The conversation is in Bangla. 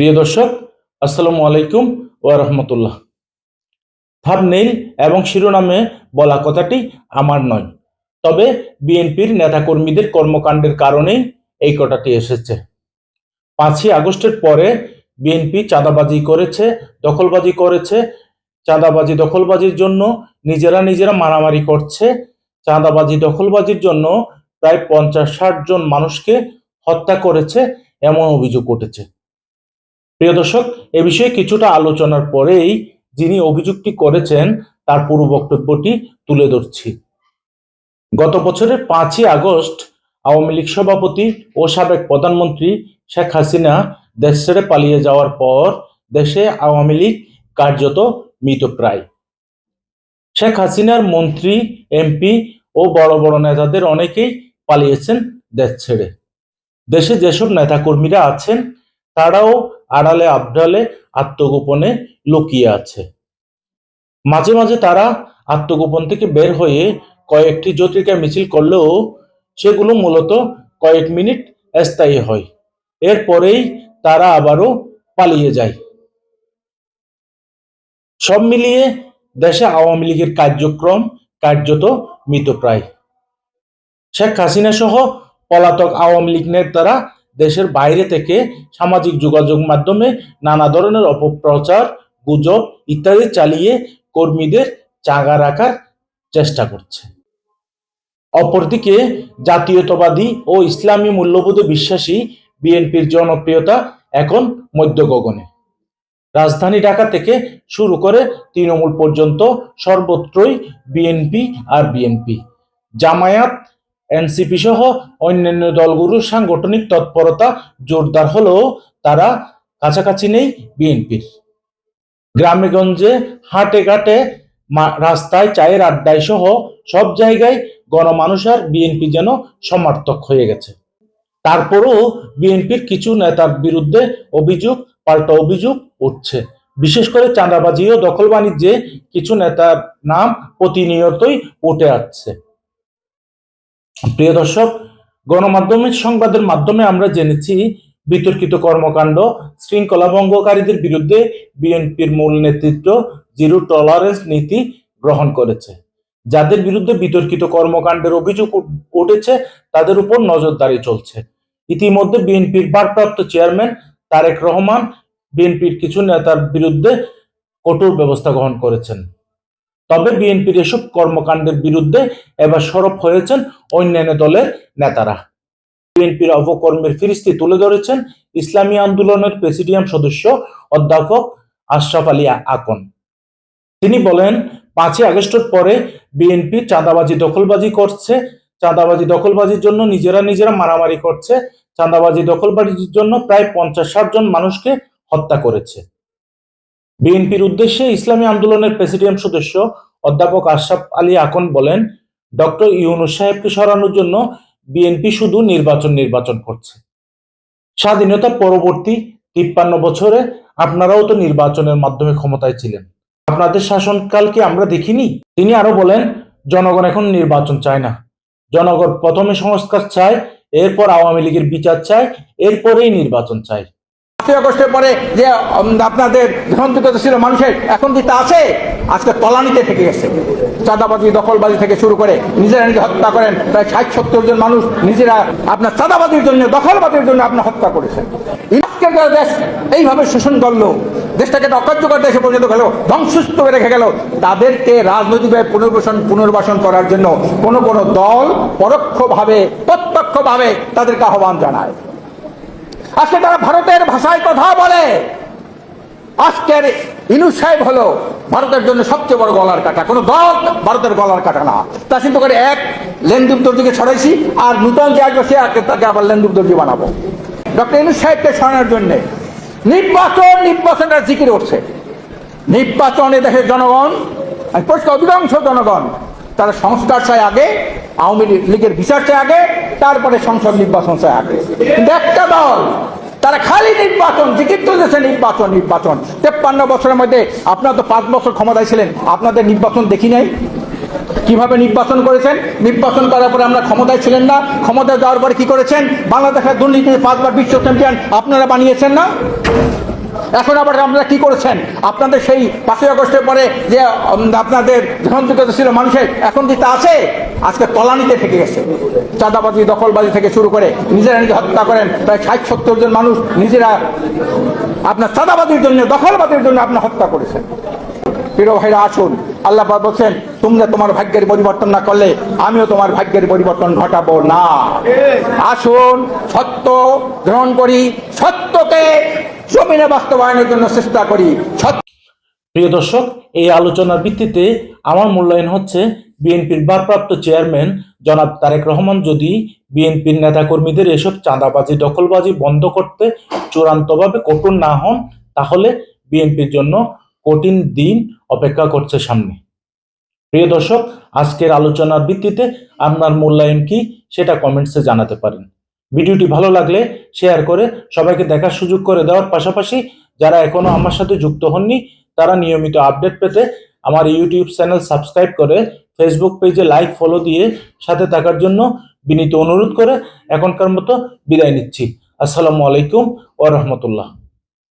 প্রিয় দর্শক, আসসালামু আলাইকুম ওয়া রাহমাতুল্লাহ। থাবনেইল এবং শিরোনামে বলা কথাটি আমার নয়। তবে বিএনপির নেতাকর্মীদের কর্মকাণ্ডের কারণেই এই কথাটি এসেছে। পাঁচই আগস্টের পরে বিএনপি চাঁদাবাজি করেছে, দখলবাজি করেছে। চাঁদাবাজি দখলবাজির জন্য নিজেরা নিজেরা মারামারি করছে। চাঁদাবাজি দখলবাজির জন্য প্রায় পঞ্চাশ ষাট জন মানুষকে হত্যা করেছে এমন অভিযোগ উঠেছে। প্রিয় দর্শক, এ বিষয়ে কিছুটা আলোচনার পরেই যিনি অভিযোগটি করেছেন, তার পুরো বক্তব্যটি তুলে ধরছি। গত বছরের পাঁচই আগস্ট আওয়ামী লীগ সভাপতি ও সাবেক প্রধানমন্ত্রী শেখ হাসিনা দেশ ছেড়ে পালিয়ে যাওয়ার পর দেশে আওয়ামী লীগ কার্যত মৃতপ্রায়। শেখ হাসিনার মন্ত্রী, এমপি ও বড় বড় নেতাদের অনেকেই পালিয়েছেন দেশ ছেড়ে। দেশে যেসব নেতাকর্মীরা আছেন, তারাও আড়ালে, আবডালে, আত্মগোপনে লুকিয়ে আছে। মাঝে মাঝে তারা আত্মগোপন থেকে বের হয়ে কয়েকটি জটিকা মিছিল করলেও সেগুলো মূলত কয়েক মিনিট স্থায়ী হয়। এরপরেই তারা আবারও পালিয়ে যায়। সব মিলিয়ে দেশে আওয়ামী লীগের কার্যক্রম কার্যত মৃতপ্রায় শেখ হাসিনা সহ পলাতক আওয়ামী লীগ নেতারা দেশের বাইরে থেকে সামাজিক যোগাযোগ মাধ্যমে নানা ধরনের অপপ্রচার, গুজব ইত্যাদি চালিয়ে কর্মীদের চাঙ্গা রাখার চেষ্টা করছে। অপরদিকে, জাতীয়তাবাদী ও ইসলামী মূল্যবোধে বিশ্বাসী বিএনপির জনপ্রিয়তা এখন মধ্য গগনে রাজধানী ঢাকা থেকে শুরু করে তৃণমূল পর্যন্ত সর্বত্রই বিএনপি আর বিএনপি। জামায়াত এনসিপি সহ অন্যান্য দলগুলোর সাংগঠনিক তৎপরতা জোরদার হলেও তারা কাছাকাছি নেই বিএনপির। গ্রামে গঞ্জে হাটে ঘাটে রাস্তায় চায়ের আড্ডায় সহ সব জায়গায় গণমানুষ আর বিএনপি যেন সমর্থক হয়ে গেছে। তারপরও বিএনপির কিছু নেতার বিরুদ্ধে অভিযোগ, পাল্টা অভিযোগ উঠছে। বিশেষ করে চাঁদাবাজি ও দখল বাণিজ্যে কিছু নেতার নাম প্রতিনিয়তই উঠে আসছে। প্রিয় দর্শক গণমাধ্যমের সংবাদের মাধ্যমে আমরা জেনেছি বিতর্কিত কর্মকাণ্ড শৃঙ্খলা ভঙ্গকারীদের বিরুদ্ধে বিএনপির মূল নেতৃত্ব জিরো টলারেন্স নীতি গ্রহণ করেছে। যাদের বিরুদ্ধে বিতর্কিত কর্মকাণ্ডের অভিযোগ উঠ- উঠেছে, তাদের উপর নজরদারি চলছে। ইতিমধ্যে বিএনপির ভারপ্রাপ্ত চেয়ারম্যান তারেক রহমান বিএনপির কিছু নেতার বিরুদ্ধে কঠোর ব্যবস্থা গ্রহণ করেছেন। তবে বিএনপির এসব কর্মকাণ্ডের বিরুদ্ধে এবার সরব হয়েছেন অন্যান্য দলের নেতারা। বিএনপির অপকর্মের ফিরিস্তি তুলে ধরেছেন ইসলামী আন্দোলনের প্রেসিডিয়াম সদস্য অধ্যাপক আশরাফ আলী আকন। তিনি বলেন, পাঁচই আগস্টের পরে বিএনপি চাঁদাবাজি দখলবাজি করছে, চাঁদাবাজি দখলবাজির জন্য নিজেরা নিজেরা মারামারি করছে, চাঁদাবাজি দখলবাজির জন্য প্রায় পঞ্চাশ ষাট জন মানুষকে হত্যা করেছে। বিএনপির উদ্দেশ্যে ইসলামী আন্দোলনের প্রেসিডিয়াম সদস্য অধ্যাপক আশরাফ আলী আকন বলেন, ডক্টর ইউনুস সাহেবকে সরানোর জন্য বিএনপি শুধু নির্বাচন নির্বাচন করছে। স্বাধীনতা পরবর্তী তিপ্পান্ন বছরে আপনারাও তো নির্বাচনের মাধ্যমে ক্ষমতায় ছিলেন। আপনাদের শাসনকাল কি আমরা দেখিনি? তিনি আরও বলেন, জনগণ এখন নির্বাচন চায় না। জনগণ প্রথমে সংস্কার চায়, এরপর আওয়ামী লীগের বিচার চায়, এরপরেই নির্বাচন চায়। পাঁচই আগস্টের পরে যে আপনাদের গ্রহণযোগ্যতা ছিল মানুষের, এখন কি তা আছে? আজকে তলানিতে থেকে গেছে। চাঁদাবাজি, দখলবাজি থেকে শুরু করে নিজেরা নিজে হত্যা করেন। প্রায় ষাট সত্তর জন মানুষ নিজেরা আপনার চাঁদাবাজির জন্য, দখলবাজির জন্য আপনার হত্যা করেছেন। দেশ, এইভাবে শোষণ করল, দেশটাকে একটা অকার্যকর দেশে পরিণত গেল ধ্বংসস্তূপে রেখে গেল, তাদেরকে রাজনৈতিকভাবে পুনর্বাসন পুনর্বাসন করার জন্য কোন কোন দল পরোক্ষভাবে, প্রত্যক্ষভাবে তাদেরকে আহ্বান জানায়। আজকে তারা ভারতের ভাষায় কথা বলে। আজকের ইনুস সাহেব হলো ভারতের জন্য সবচেয়ে বড় গলার কাটা। কোনো দল ভারতের গলার কাটা না। তা চিন্তা করে এক লেন্দুপ দর্জিকে ছড়াইছি, আর নূতন যে আসবে সে তাকে আবার লেন্দুপ দর্জি বানাবো। ডক্টর ইনুস সাহেবকে ছড়ানোর জন্যে নির্বাচন, নির্বাচনটা জিকির উঠছে। নির্বাচনে দেশের জনগণ পরিষ্কার অধিকাংশ জনগণ, তারা সংস্কার চায় আগে আওয়ামী লীগের বিচার চায় আগে, তারপরে সংসদ নির্বাচন চায় আগে। একটা দল, তারা খালি নির্বাচন, জিকির তুলেছে নির্বাচন নির্বাচন। তেপ্পান্ন বছরের মধ্যে আপনারা তো পাঁচ বছর ক্ষমতায় ছিলেন, আপনাদের নির্বাচন দেখি নাই? কীভাবে নির্বাচন করেছেন? নির্বাচন করার পরে আমরা ক্ষমতায় ছিলেন না, ক্ষমতায় যাওয়ার পরে কি করেছেন? বাংলাদেশের দুর্নীতি পাঁচবার বিশ্ব চ্যাম্পিয়ন আপনারা বানিয়েছেন না? এখন আবার আপনারা কি করেছেন? আপনাদের সেই পাঁচই আগস্টের পরে যে আপনাদের গ্রহণযোগ্যতা ছিল মানুষের, এখন কি তা আছে? আজকে তলানিতে থেকে গেছে। চাঁদাবাজি, দখলবাজি থেকে শুরু করে নিজেরা নিজে হত্যা করেন। প্রায় ষাট, সত্তর জন মানুষ নিজেরা আপনার চাঁদাবাজির জন্য, দখলবাজির জন্য আপনার হত্যা করেছেন। প্রিয় ভাইরা, আসুন। আল্লাহ বলছেন, তোমরা তোমার ভাগ্যের পরিবর্তন না করলে আমিও তোমার ভাগ্যের পরিবর্তন ঘটাবো না। আসুন, সত্য গ্রহণ করি, সত্যকে জমিনে বাস্তবায়নের জন্য চেষ্টা করি। প্রিয় দর্শক, এই আলোচনার ভিত্তিতে আমার মূল্যায়ন হচ্ছে বিএনপির ভারপ্রাপ্ত চেয়ারম্যান জনাব তারেক রহমান যদি বিএনপির নেতাকর্মীদের এসব চাঁদাবাজি, দখলবাজি বন্ধ করতে চূড়ান্তভাবে কঠোর না হন, তাহলে বিএনপির জন্য কঠিন দিন অপেক্ষা করছে সামনে। প্রিয় দর্শক, আজকের আলোচনার ভিত্তিতে আপনার মূল্যায়ন কি সেটা কমেন্টসে জানাতে পারেন। ভিডিওটি ভালো লাগলে শেয়ার করে সবাইকে দেখার সুযোগ করে দেওয়ার পাশাপাশি যারা এখনও আমার সাথে যুক্ত হননি, তারা নিয়মিত আপডেট পেতে আমার ইউটিউব চ্যানেল সাবস্ক্রাইব করে ফেসবুক পেজে লাইক ফলো দিয়ে সাথে থাকার জন্য বিনীত অনুরোধ করে এখনকার মতো বিদায় নিচ্ছি। আসসালামু আলাইকুম ও রহমতুল্লাহ।